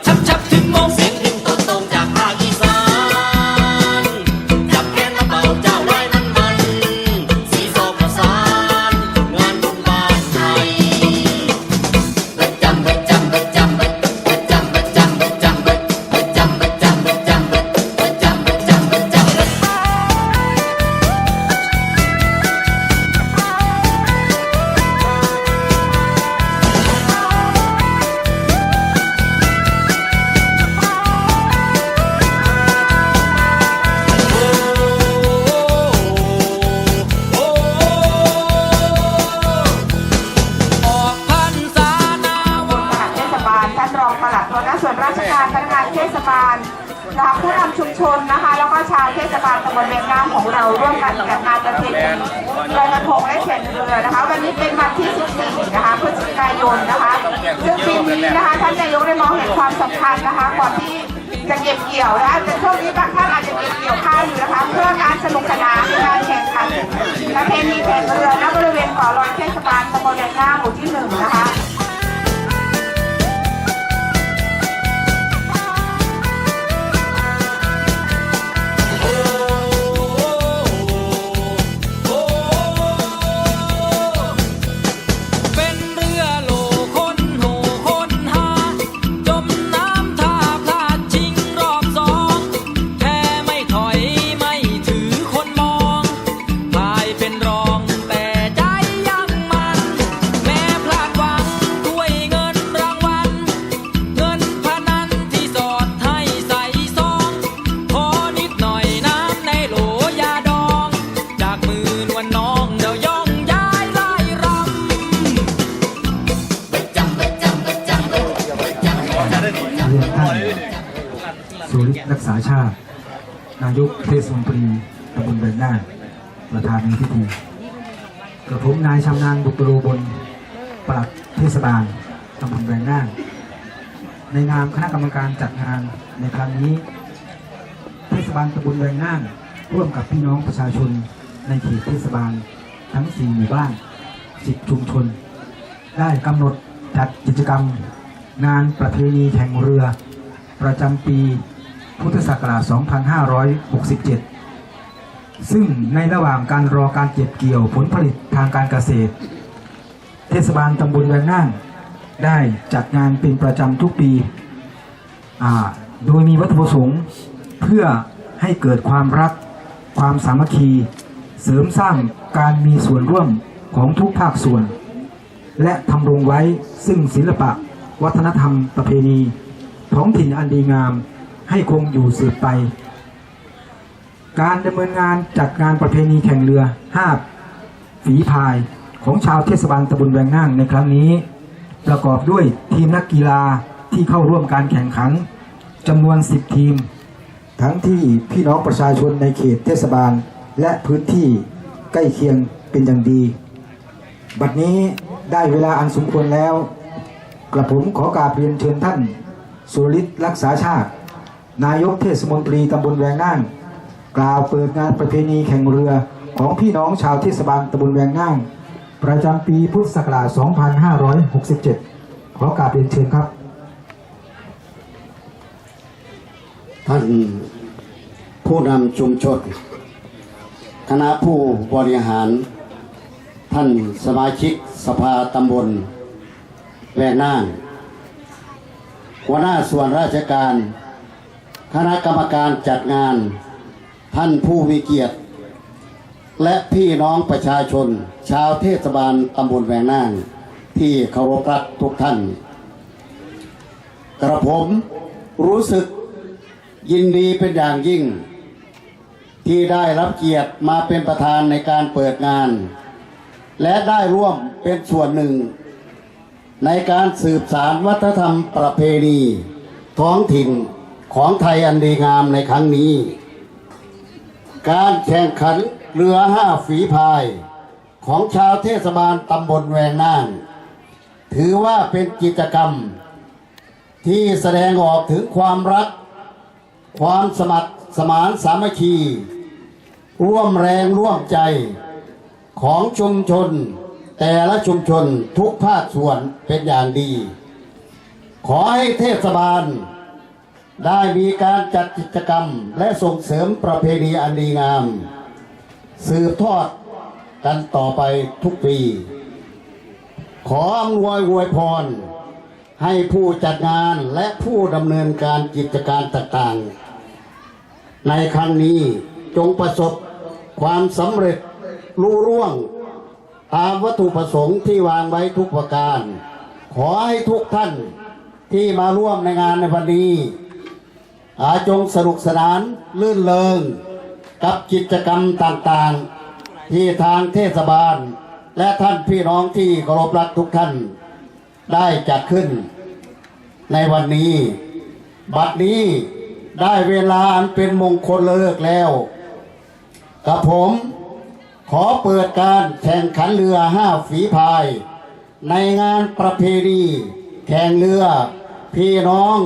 เเกี่ยวนะคะในช่วงนี้บางท่านอาจจะเก็บเกี่ยวข้าวอยู่นะคะ เพื่อการสนุกสนานในการแข่งขันประเพณีแข่งเรือณบริเวณเกาะลอยเทศบาลตำบลเวียงน้าหมู่ที่หนึ่งนะคะ นายชำนาญบุตรโรบลปลัดเทศบาลตำบลเบญนาในนามคณะกรรมการจัดงานในครั้งนี้เทศบาลตำบลแวงน่านร่วมกับพี่น้องประชาชนในเขตเทศบาลทั้ง 4 หมู่บ้าน 10 ชุมชน ได้กำหนดจัดกิจกรรม งานประเพณีแข่งเรือ ประจำปีพุทธศักราช 2567 ซึ่งในระหว่างการรอการเก็บเกี่ยวผลผลิตทางการเกษตร เทศบาลตำบลแวงน่านได้จัดงานเป็นประจำทุกปี โดยมีวัตถุประสงค์เพื่อให้เกิดความรัก ความสามัคคี เสริมสร้างการมีส่วนร่วมของทุกภาคส่วน และทำรงไว้ซึ่งศิลปะ วัฒนธรรมประเพณี ท้องถิ่นอันดีงามให้คงอยู่สืบไป การดำเนินงานจัดงานประเพณีแข่งเรือห้าฝีพายของชาวเทศบาลตำบลแวงน่างในครั้งนี้ ประกอบด้วยทีมนักกีฬาที่เข้าร่วมการแข่งขันจำนวน 10 ทีม ทั้งที่พี่น้องประชาชนในเขตเทศบาลและพื้นที่ใกล้เคียงเป็นอย่างดี บัดนี้ได้เวลาอันสมควรแล้ว กระผมขอกราบเรียนเชิญท่านสุริศรักษาชาติ นายกเทศมนตรีตำบลแวงน่าน กล่าวเปิดงานประเพณีแข่งเรือของพี่น้องชาวเทศบาลตำบลแวงน่านประจำปีพุทธศักราช 2567 ขอกราบเรียนเชิญครับ ท่านผู้นำชุมชนคณะผู้บริหาร ท่านสมาชิกสภาตำบลแวงน่างหัวหน้าส่วนราชการ คณะกรรมการจัดงาน ท่านผู้มีเกียรติ และพี่น้องประชาชน ชาวเทศบาลตำบลแวงนาง ที่เคารพรักทุกท่าน กระผมรู้สึกยินดีเป็นอย่างยิ่ง ที่ได้รับเกียรติมาเป็นประธานในการเปิดงาน และได้ร่วมเป็นส่วนหนึ่ง ในการสืบสารวัฒนธรรมประเพณี ท้องถิ่นของไทยอันดีงามในครั้งนี้ การแข่งขันเรือห้าฝีพาย ของชาวเทศบาลตำบลแวงน่าน ถือว่าเป็นกิจกรรม ที่แสดงออกถึงความรัก ความสมัครสมานสามัคคี ร่วมแรงร่วมใจของชุมชน แต่ละชุมชนทุกภาคส่วนเป็นอย่างดี ขอให้เทศบาล ได้มีการจัดกิจกรรมและส่งเสริมประเพณีอันดีงาม สืบทอดกันต่อไปทุกปี ขออำนวยอวยพร ให้ผู้จัดงานและผู้ดำเนินการกิจการต่างๆ ในครั้งนี้จงประสบความสำเร็จรุ่ร่วง ตามวัตถุประสงค์ที่วางไว้ทุกประการ ขอให้ทุกท่านที่มาร่วมในงานในวันนี้ อาจงสนุกสนานลื่นเริงกับกิจกรรมต่างๆ ที่ทางเทศบาล และท่านพี่น้องที่เคารพรักทุกท่านได้จัดขึ้น ในวันนี้ บัดนี้ได้เวลาอันเป็นมงคลเลิกแล้ว กับผมขอเปิดการแข่งขันเรือห้าฝีพาย ในงานประเพณีแข่งเรือพี่น้อง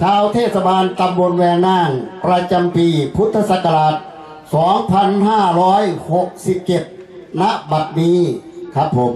ชาวเทศบาลตำบลแวงนาง ประจำปีพุทธศักราช 2567 ณ บัดนี้ครับผม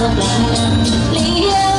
รั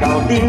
เก่าติ้ง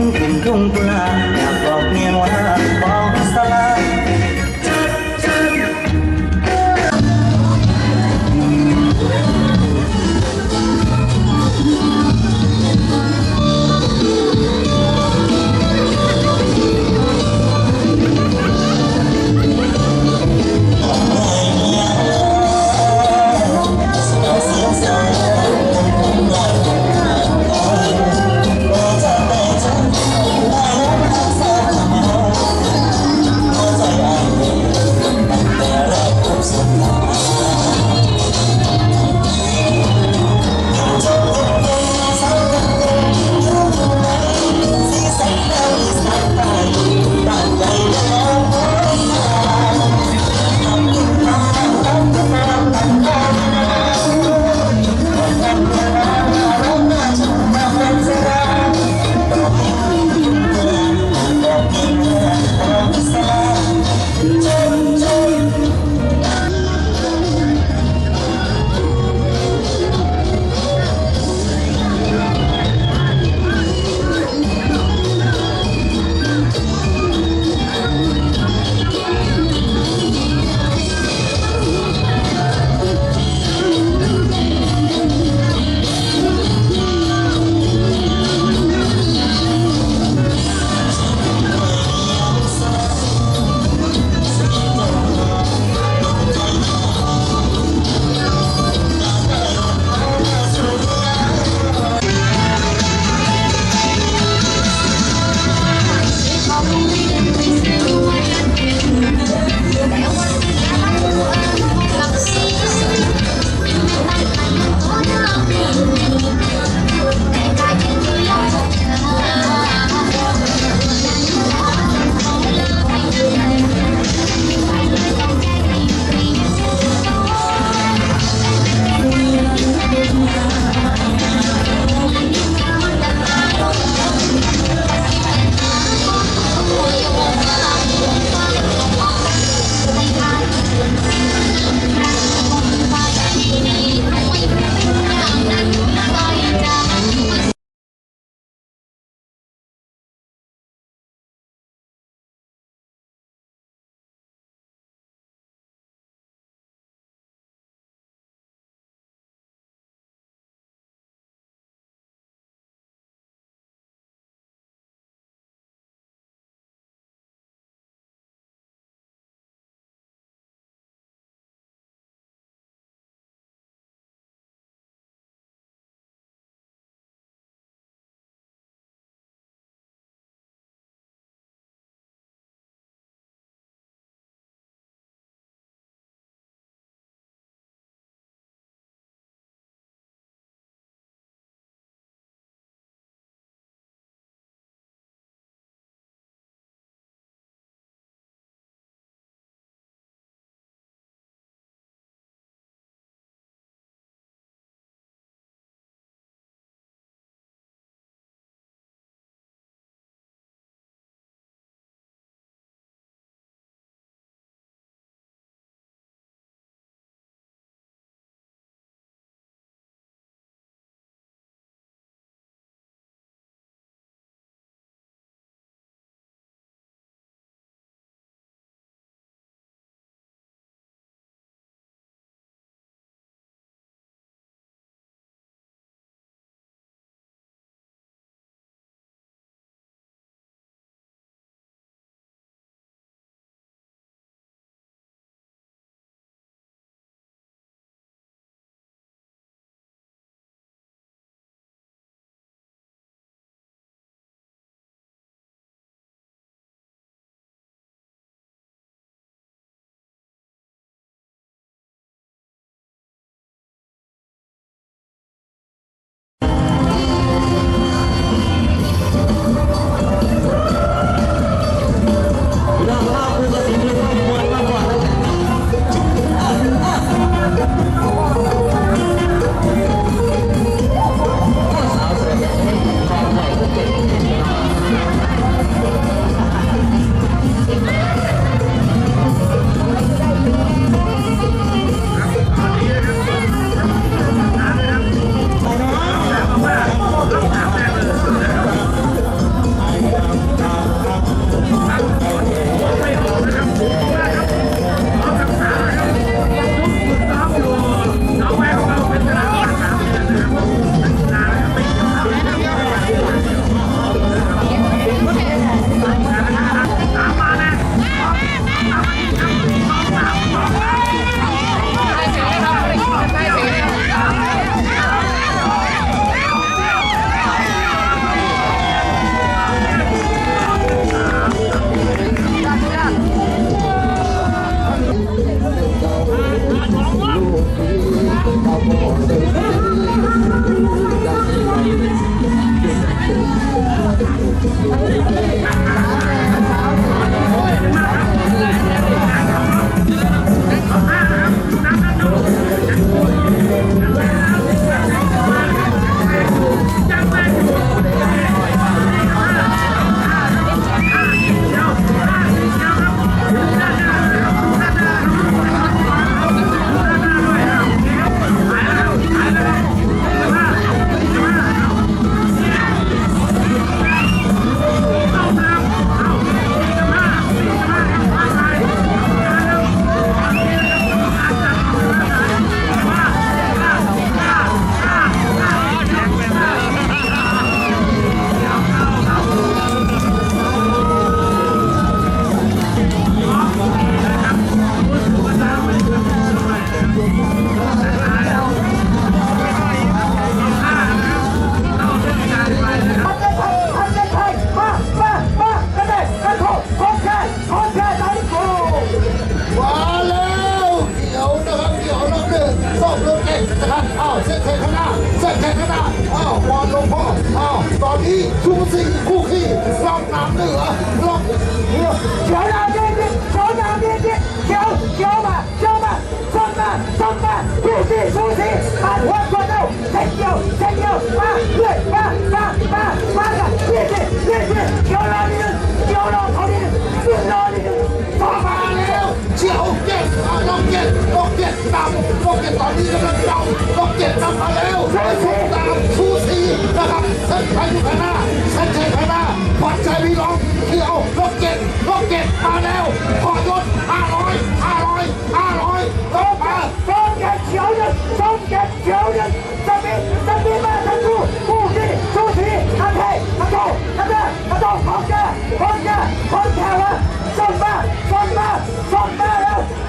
ตามโลกเก็ตตอนนี้กำลังเดังบลกเก็ตนำมาแล้วสูตามสู้สีนะครับเส้นชัยอยู่ข้างหน้าเส้นชัยข้างหน้าวัดชัยวิลองเที่ยวบลกเก็ตโลกเก็ตมาแล้วขอยศห้าร้อยห้าร้อยห้าร้อยลงมาลงแกเขียวยันลงแกเขียวยันะมีจะมีธมาทั้งคู่คู่ที่สู้สีทั้งเททั้งโตทั้งเดทั้งโตของแกของแกของแกวะส่งมาส่งมาส่งมา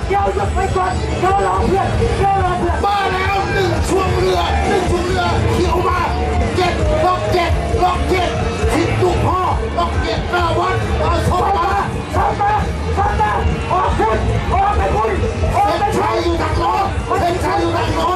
เดี๋ยวยกไปก่อนเดี๋ยวรอเพื่อนเดี๋ยวรอเพื่อนบ้าแล้วหนึ่งช่วงเรือหนึ่งช่วงเรือเดี๋ยวมาเจ็ดล็อกเจ็ดล็อกเจ็ดสิบลูกพ่อล็อกเจ็ดหาวัดเอาศพมาศพมาอพมาออกขึ้นออกไปคุยออกไปชัยอยู่ทางโน้นเส้ชัยอยู่ทางโน้